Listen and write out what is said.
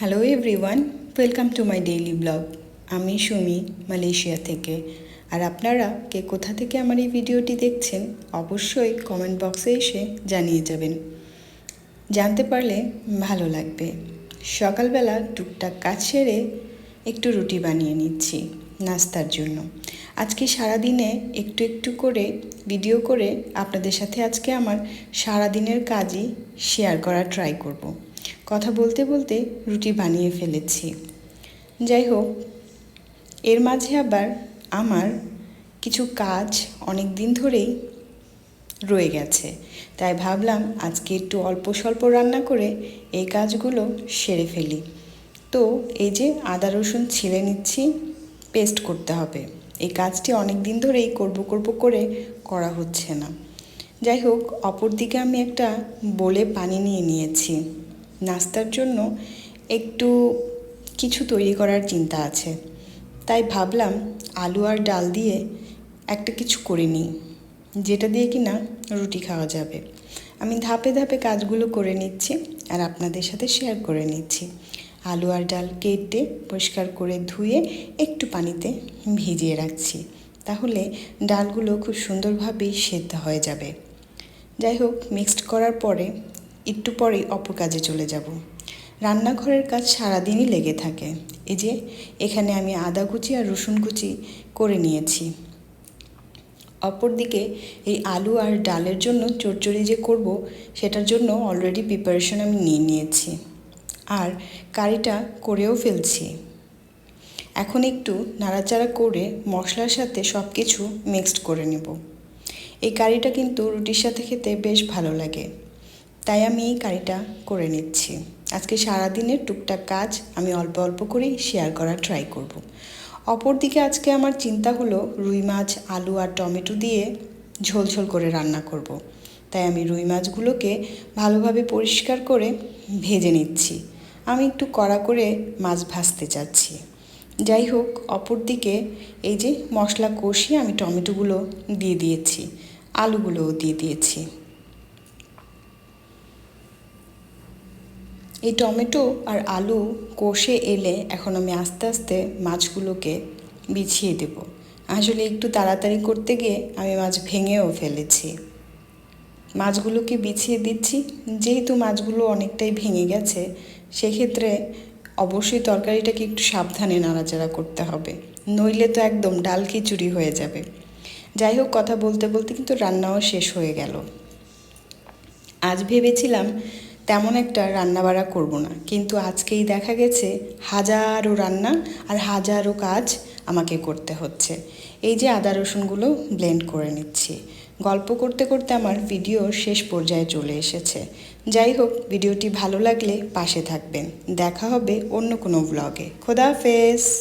Hello everyone welcome to my daily blog আমি Sumi, Malaysia থেকে। আর আপনারা কে কোথা থেকে আমার এই ভিডিওটি দেখছেন, অবশ্যই কমেন্ট বক্সে এসে জানিয়ে যাবেন। জানতে পারলে ভালো লাগবে। সকালবেলা টুকটাক কাজ সেরে একটু রুটি বানিয়ে নিচ্ছি নাস্তার জন্য। আজকে সারাদিনে একটু একটু করে ভিডিও করে আপনাদের সাথে আজকে আমার সারাদিনের কাজই শেয়ার করার ট্রাই করব। কথা বলতে বলতে রুটি বানিয়ে ফেলেছি। যাই হোক এর মাঝে আবার আমার কিছু কাজ অনেক দিন ধরেই রয়ে গেছে। তাই ভাবলাম আজকে একটু অল্প স্বল্প রান্না করে এই কাজগুলো সেরে ফেলি। তো এই যে আদা, রসুন ছিলে নিচ্ছি, পেস্ট করতে হবে। এই কাজটি অনেক দিন ধরেই করব করব করে করা হচ্ছে না। যাই হোক অপর দিকে আমি একটা বলে পানি নিয়ে নিয়েছি। নাস্তার জন্য একটু কিছু তৈরি করার চিন্তা আছে। তাই ভাবলাম আলু আর ডাল দিয়ে একটা কিছু করে নিই, যেটা দিয়ে কি না রুটি খাওয়া যাবে। আমি ধাপে ধাপে কাজগুলো করে নিচ্ছি আর আপনাদের সাথে শেয়ার করে নিচ্ছি। আলু আর ডাল কেটে পরিষ্কার করে ধুয়ে একটু পানিতে ভিজিয়ে রাখছি, তাহলে ডালগুলো খুব সুন্দরভাবেই সেদ্ধ হয়ে যাবে। যাই হোক মিক্সড করার পরে একটু পরেই অপর কাজে চলে যাব। রান্নাঘরের কাজ সারাদিনই লেগে থাকে। এই যে, এখানে আমি আদা কুচি আর রসুন কুচি করে নিয়েছি। অপরদিকে, এই আলু আর ডালের জন্য চচ্চড়ি যে করব, সেটার জন্য অলরেডি প্রিপারেশন আমি নিয়ে নিয়েছি। আর কারিটা করেও ফেলছি। এখন একটু নাড়াচাড়া করে মশলার সাথে সব কিছু মিক্সড করে নেব। এই কারিটা কিন্তু রুটির সাথে খেতে বেশ ভালো লাগে। তাই আমি এই কারিটা করে নিচ্ছি আজকে সারাদিনের টুকটাক কাজ আমি অল্প অল্প করেই শেয়ার করার ট্রাই করব। অপরদিকে আজকে আমার চিন্তা হলো রুই মাছ, আলু আর টমেটো দিয়ে ঝোলঝোল করে রান্না করব। তাই আমি রুই মাছগুলোকে ভালোভাবে পরিষ্কার করে ভেজে নিচ্ছি আমি একটু কড়া করে মাছ ভাজতে চাচ্ছি যাই হোক, অপরদিকে এই যে মশলা কষিয়ে আমি টমেটোগুলো দিয়ে দিয়েছি, আলুগুলোও দিয়ে দিয়েছি এই টমেটো আর আলু কষে এলে এখন আমি আস্তে আস্তে মাছগুলোকে বিছিয়ে দেব। আসলে একটু তাড়াতাড়ি করতে গিয়ে আমি মাছ ভেঙেও ফেলেছি। মাছগুলোকে বিছিয়ে দিচ্ছি। যেহেতু মাছগুলো অনেকটাই ভেঙে গেছে, সেক্ষেত্রে অবশ্যই তরকারিটাকে একটু সাবধানে নাড়াচাড়া করতে হবে। নইলে তো একদম ডাল খিচুড়ি হয়ে যাবে। যাই হোক, কথা বলতে বলতে কিন্তু রান্নাও শেষ হয়ে গেল। আজ ভেবেছিলাম তেমন একটা রান্নাবাড়া করব না। কিন্তু আজকেই দেখা গেছে হাজারো রান্না আর হাজারো কাজ আমাকে করতে হচ্ছে। এই যে আদা রসুনগুলো ব্লেন্ড করে নিচ্ছি। গল্প করতে করতে আমার ভিডিও শেষ পর্যায়ে চলে এসেছে। যাই হোক ভিডিওটি ভালো লাগলে পাশে থাকবেন। দেখা হবে অন্য কোনো ব্লগে খোদা হাফেজ!